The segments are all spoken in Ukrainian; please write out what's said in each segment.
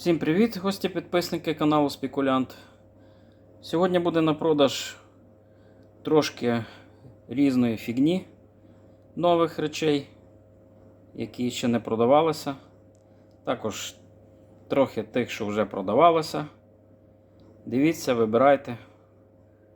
Всім привіт, гості підписники каналу Спекулянт. Сьогодні буде на продаж трошки різної фігні нових речей, які ще не продавалися. Також трохи тих, що вже продавалися. Дивіться, вибирайте,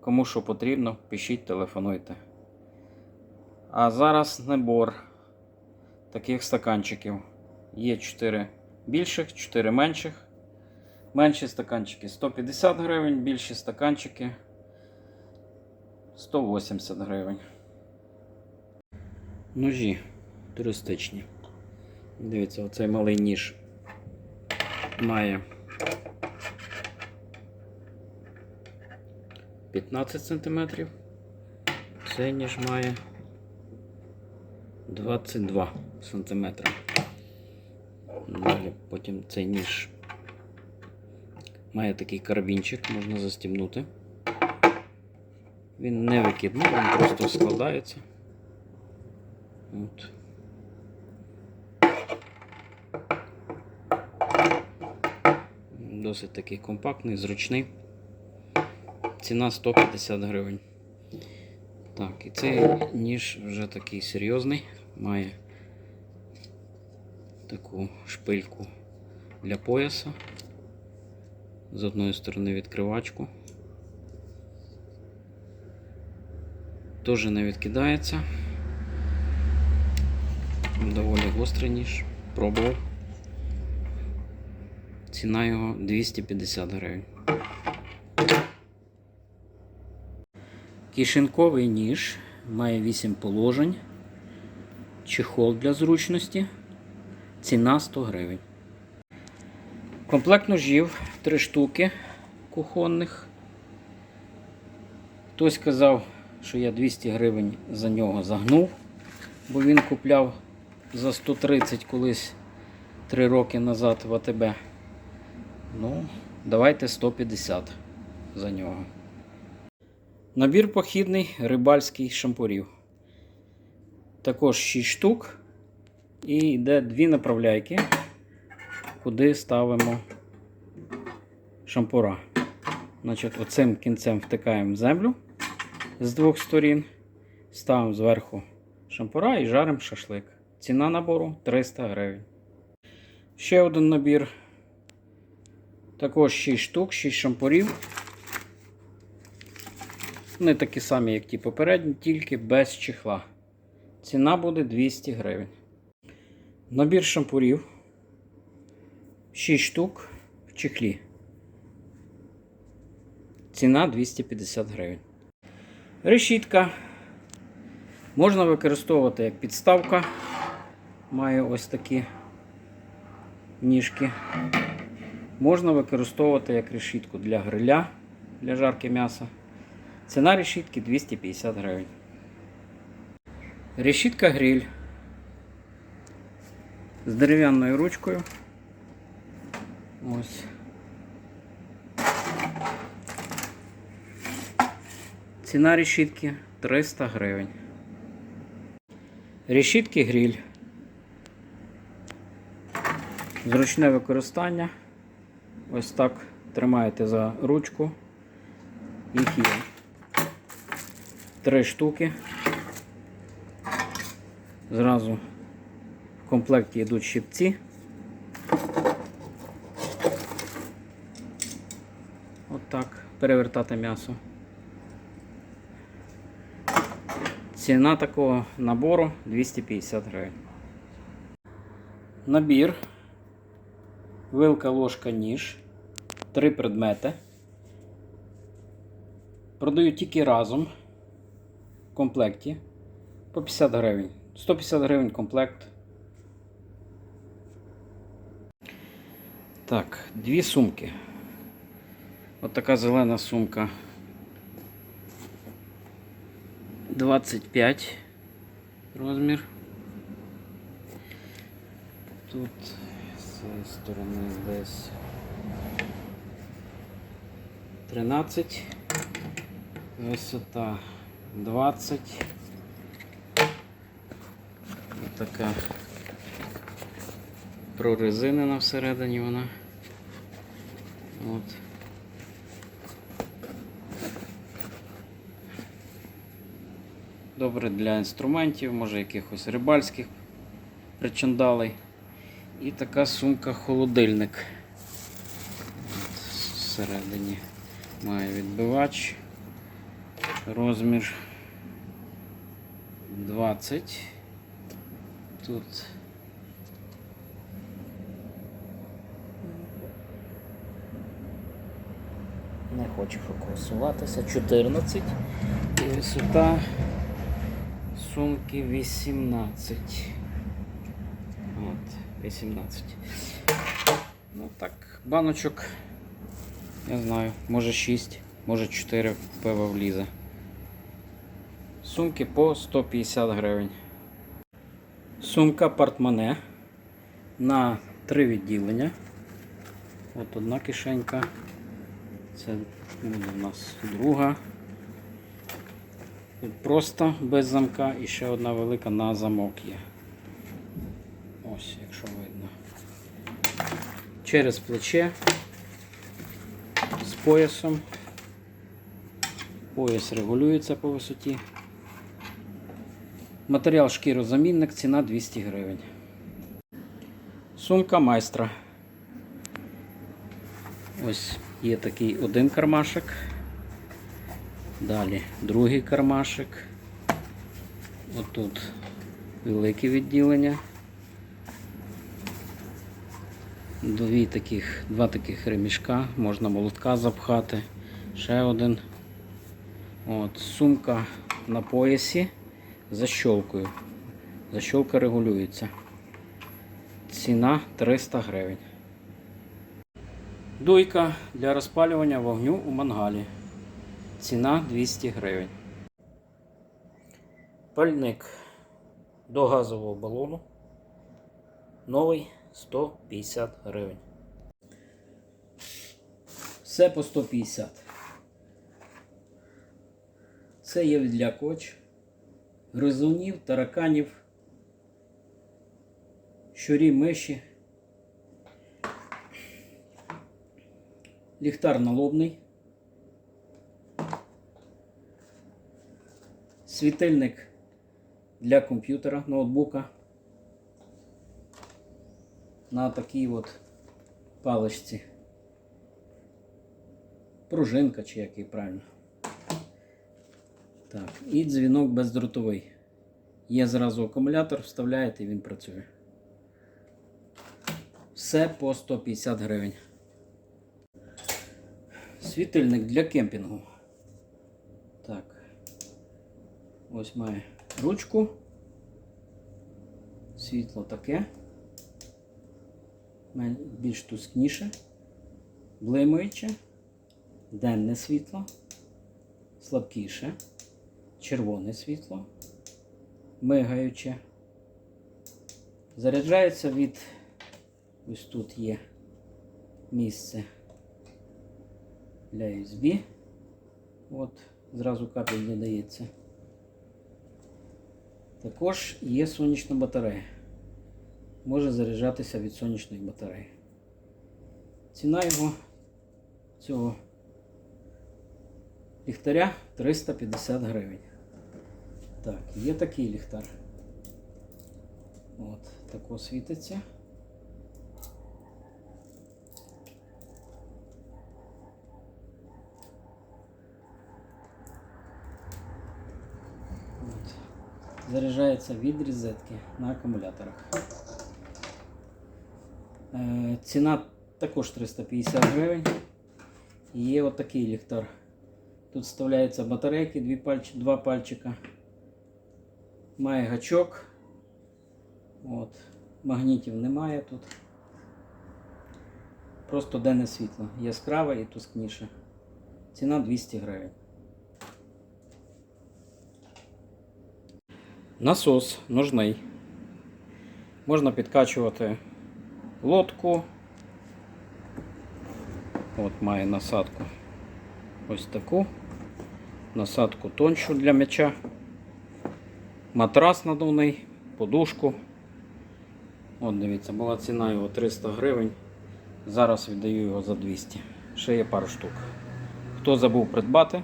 кому що потрібно, пишіть, телефонуйте. А зараз набор таких стаканчиків. Є 4 більших, 4 менших. Менші стаканчики 150 гривень, більші стаканчики 180 гривень. Ножі туристичні. Дивіться, оцей малий ніж має 15 см. Цей ніж має 22 см. Далі потім цей ніж має такий карабінчик, можна застібнути. Він не викидний, він просто складається. От. Досить такий компактний, зручний. Ціна 150 гривень. Так, і цей ніж вже такий серйозний, має таку шпильку для пояса. З одної сторони відкривачку. Теж не відкидається. Доволі гострий ніж. Пробував. Ціна його 250 гривень. Кишеньковий ніж має 8 положень. Чехол для зручності. Ціна 100 гривень. Комплект ножів 3 штуки кухонних. Хтось казав, що я 200 гривень за нього загнув, бо він купляв за 130 колись 3 роки назад в АТБ. Ну, давайте 150 за нього. Набір похідний рибальський шампурів. Також 6 штук. І йде дві направляйки, куди ставимо шампура. Значить, Оцим кінцем втикаємо в землю з двох сторін, ставимо зверху шампура і жаримо шашлик. Ціна набору 300 гривень. Ще один набір. Також 6 штук, 6 шампурів. Вони такі самі, як ті попередні, тільки без чехла. Ціна буде 200 гривень. Набір шампурів 6 штук в чехлі. Ціна 250 гривень. Решітка можна використовувати як підставка. Має ось такі ніжки. Можна використовувати як решітку для гриля, для жарки м'яса. Ціна решітки 250 гривень. Решітка гриль з дерев'яною ручкою. Ось. Ціна решітки 300 гривень. Решітки гриль. Зручне використання. Ось так тримаєте за ручку. Їх є три штуки. Зразу в комплекті йдуть щипці. От так перевертати м'ясо. Ціна такого набору 250 гривень. Набір. Вилка, ложка, ніж. Три предмети. Продаю тільки разом в комплекті по 50 гривень. 150 гривень комплект. Так, дві сумки. От така зелена сумка. 25 розмір. Тут з цієї сторони десь 13, висота 20. Ось така прорезинена всередині вона. От. Добре для інструментів, може якихось рибальських причандалей. І така сумка холодильник. От Всередині має відбивач. Розмір 20. Тут не хочу фокусуватися. 14. І висота сумки 18. От, 18. Ну так, баночок, я знаю, може 6, може 4 пива влізе. Сумки по 150 гривень. Сумка портмоне на три відділення. От одна кишенька. Це у нас друга. Просто без замка і ще одна велика на замок є. Ось, якщо видно. Через плече з поясом. Пояс регулюється по висоті. Матеріал шкірозамінник, ціна 200 гривень. Сумка майстра. Ось є такий один кармашек. Далі другий кармашек. Отут велике відділення. Дві таких, два таких ремішка, можна молотка запхати. Ще один. От, сумка на поясі з защолкою. Защолка регулюється. Ціна 300 гривень. Дуйка для розпалювання вогню у мангалі. Ціна 200 гривень. Пальник до газового балону. Новий 150 гривень. Все по 150. Це є відлякувач гризунів, тараканів, щурі, миші. Ліхтар налобний. Світильник для комп'ютера, ноутбука. На такій от паличці. Пружинка чи який правильно. Так, і дзвінок бездротовий. Є зразу акумулятор, вставляєте і він працює. Все по 150 гривень. Світильник для кемпінгу. Так. Ось має ручку. Світло таке. Більш тускніше. Блимаюче. Денне світло. Слабкіше. Червоне світло. Мигаюче. Заряджається від. Ось тут є місце для USB. От, зразу капель додається. Також є сонячна батарея. Може заряджатися від сонячної батареї. Ціна його цього ліхтаря 350 гривень. Так, є такий ліхтар. От, тако світиться. Заряджається від розетки на акумуляторах. Е, ціна також 350 гривень. Є отакий ліхтар. Тут вставляються батарейки, дві пальчі, два пальчика. Має гачок. От. Магнітів немає тут. Просто денне світло. Яскраве і тускніше. Ціна 200 гривень. Насос нужний. Можна підкачувати лодку. От має насадку ось таку. Насадку тоншу для м'яча. Матрас надувний, подушку. От дивіться, була ціна його 300 гривень. Зараз віддаю його за 200. ще є пару штук. Хто забув придбати,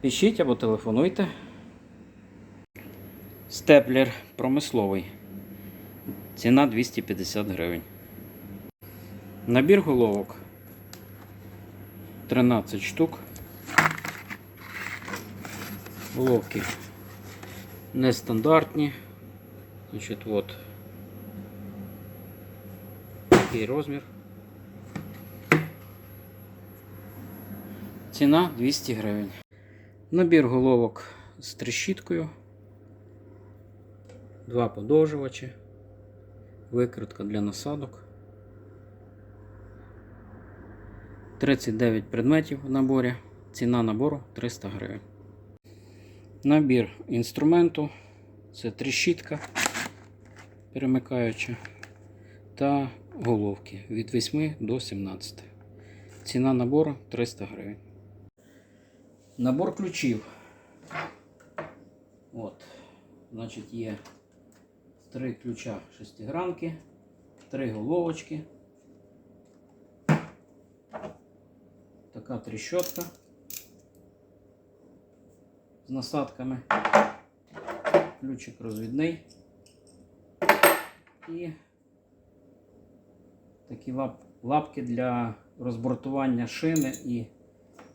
пишіть або телефонуйте. Степлер промисловий. Ціна 250 гривень. Набір головок 13 штук. Головки нестандартні. Значить, от такий розмір. Ціна 200 гривень. Набір головок з трещіткою. Два подовжувачі. Викритка для насадок. 39 предметів в наборі. Ціна набору 300 гривень. Набір інструменту. Це трещітка перемикаюча та головки від 8 до 17. Ціна набору 300 гривень. Набор ключів. От. Значить, є три ключа шестигранки, три головочки. Така трещотка з насадками. Ключик розвідний. І такі лап, лапки для розбортування шини. І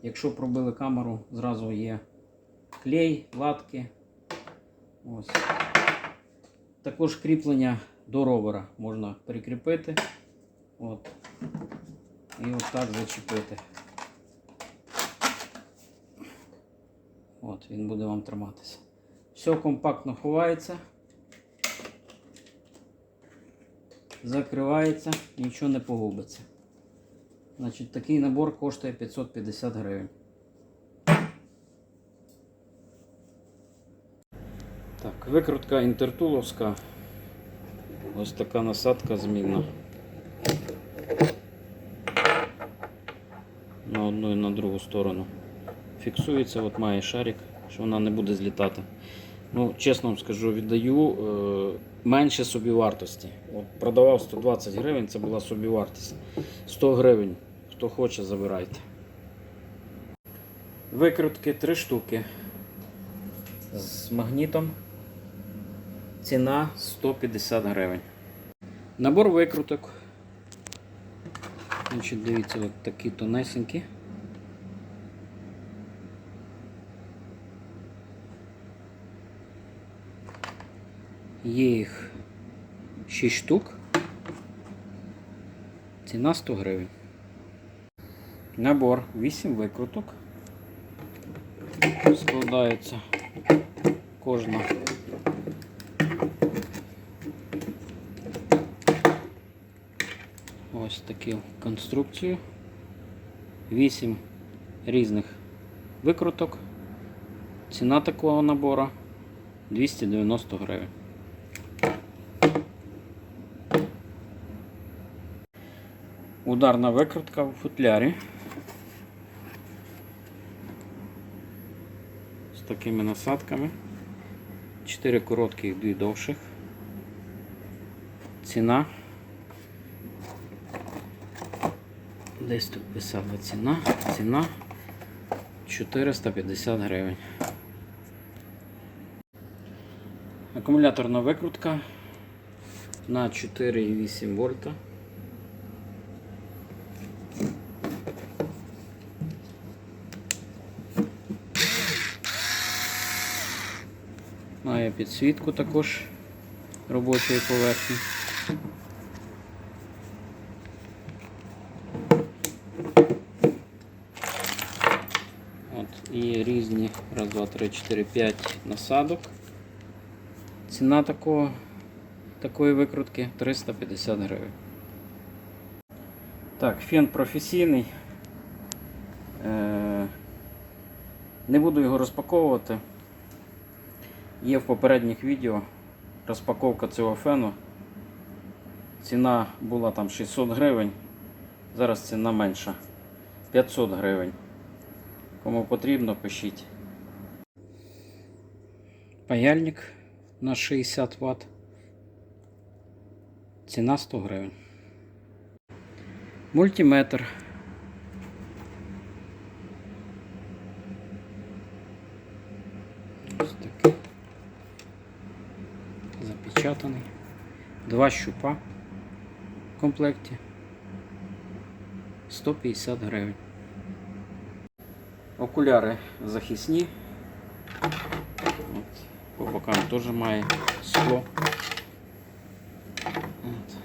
якщо пробили камеру, зразу є клей, латки. Ось. Також кріплення до ровера можна прикріпити. От. І отак зачепити. От, він буде вам триматися. Все компактно ховається. Закривається, нічого не погубиться. Значить, такий набор коштує 550 гривень. Так, викрутка інтертуловська. Ось така насадка змінна. На одну і на другу сторону. Фіксується, от має шарик, що вона не буде злітати. Ну, чесно вам скажу, віддаю е, менше собівартості. От продавав 120 гривень, це була собівартість. 100 гривень. Хто хоче, забирайте. Викрутки 3 штуки. З магнітом. Ціна 150 гривень. Набор викруток. Значить, дивіться, от такі тонесенькі. Є їх 6 штук. Ціна 100 гривень. Набор 8 викруток. Складається кожна. Ось таку конструкцію. 8 різних викруток. Ціна такого набору 290 гривень. Ударна викрутка в футлярі. З такими насадками. 4 коротких, 2 довших. Ціна. Десь тут писала ціна. Ціна 450 гривень. Акумуляторна викрутка на 4,8 вольта. Має підсвітку також робочої поверхні. 3, 4, 5 насадок. Ціна такого, такої викрутки 350 гривень. Так, фен професійний. Е, не буду його розпаковувати. Є в попередніх відео розпаковка цього фену. Ціна була там 600 гривень, зараз ціна менша 500 гривень. Кому потрібно, пишіть. Паяльник на 60 Вт. Ціна 100 гривень. Мультиметр. Ось такий. Запечатаний. Два щупа в комплекті. 150 гривень. Окуляри захисні. Бокам теж має скло. От.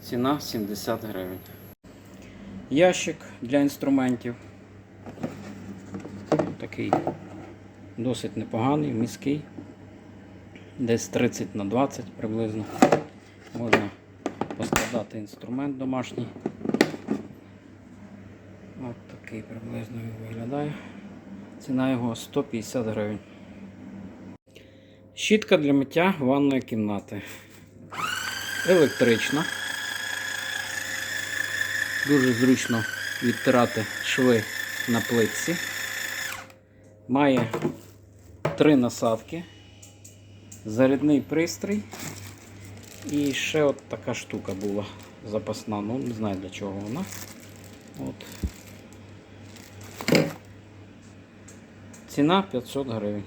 Ціна 70 гривень. Ящик для інструментів. Такий досить непоганий, міський. Десь 30 на 20 приблизно. Можна поскладати інструмент домашній. От такий приблизно він виглядає. Ціна його 150 гривень. Щітка для миття ванної кімнати. Електрична. Дуже зручно відтирати шви на плитці. Має три насадки, зарядний пристрій і ще от така штука була запасна. Ну, не знаю для чого вона. От. Ціна 500 гривень.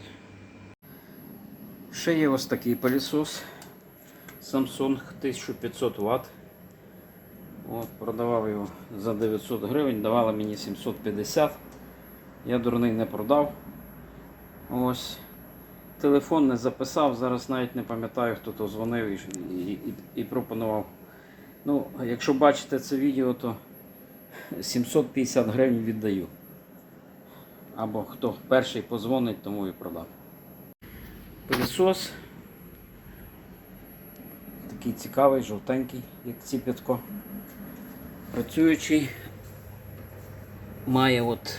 Ще є ось такий пилісос Samsung 1500 Вт. От, продавав його за 900 гривень, давали мені 750. Я дурний не продав. Ось. Телефон не записав, зараз навіть не пам'ятаю, хто то дзвонив і, і, і, і пропонував. Ну, якщо бачите це відео, то 750 гривень віддаю. Або хто перший позвонить, тому і продав. Пилісос. Такий цікавий, жовтенький, як ціп'ятко. Працюючий. Має от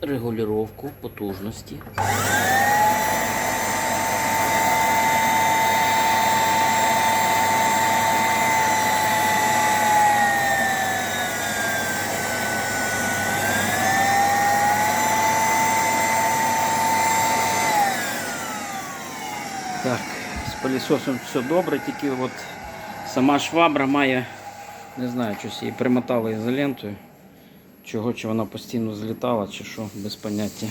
регулювання потужності. Так, з пилісосом все добре, тільки от сама швабра має, не знаю, щось її примотали ізолентою. Чого чи вона постійно злітала, чи що, без поняття.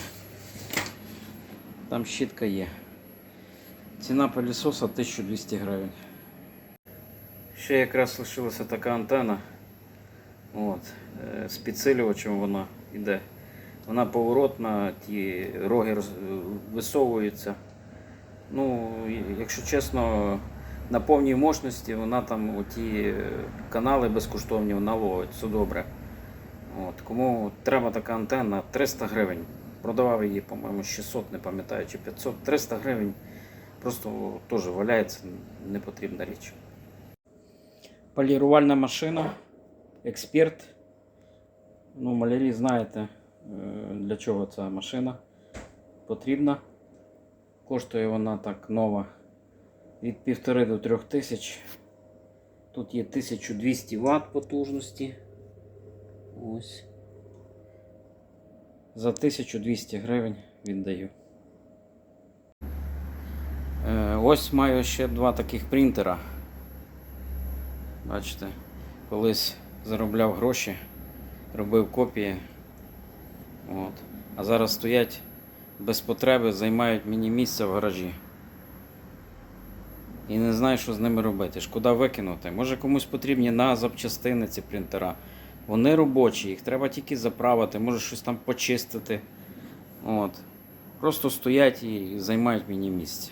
Там щітка є. Ціна пилісоса 1200 гривень. Ще якраз лишилася така антена. От, е, з підсилювачем вона йде. Вона поворотна, ті роги висовуються. Ну, якщо чесно, на повній мощності вона там оті е, канали безкоштовні вона все добре. От, кому треба така антенна, 300 гривень. Продавав її, по-моєму, 600, не пам'ятаю, чи 500. 300 гривень просто теж валяється, непотрібна річ. Полірувальна машина, експерт. Ну, малярі знаєте, е, для чого ця машина потрібна. Коштує вона так нова від 1,5 до 3 тисяч. Тут є 1200 Вт потужності. Ось. За 1200 гривень віддаю. Е, ось маю ще два таких принтера. Бачите, колись заробляв гроші, робив копії. От. А зараз стоять без потреби, займають мені місце в гаражі. І не знаю, що з ними робити. Шкода викинути. Може комусь потрібні на запчастини ці принтера. Вони робочі, їх треба тільки заправити, може щось там почистити. От. Просто стоять і займають мені місце.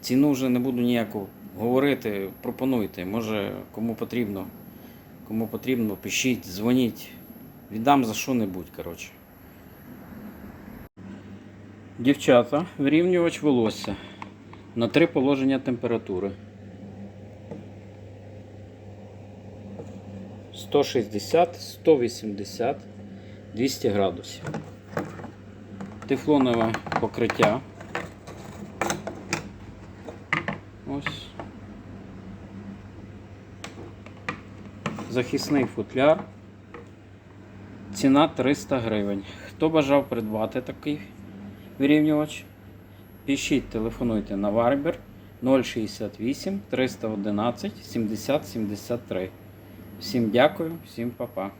Ціну вже не буду ніяку говорити, пропонуйте. Може кому потрібно. Кому потрібно, пишіть, дзвоніть. Віддам за що-небудь, коротше. Дівчата, вирівнювач волосся на три положення температури. 160, 180, 200 градусів. Тефлонове покриття. Ось. Захисний футляр. Ціна 300 гривень. Хто бажав придбати такий вирівнювач? Пишіть, телефонуйте на Viber 068 311 70 73. Всім дякую, всім па-па.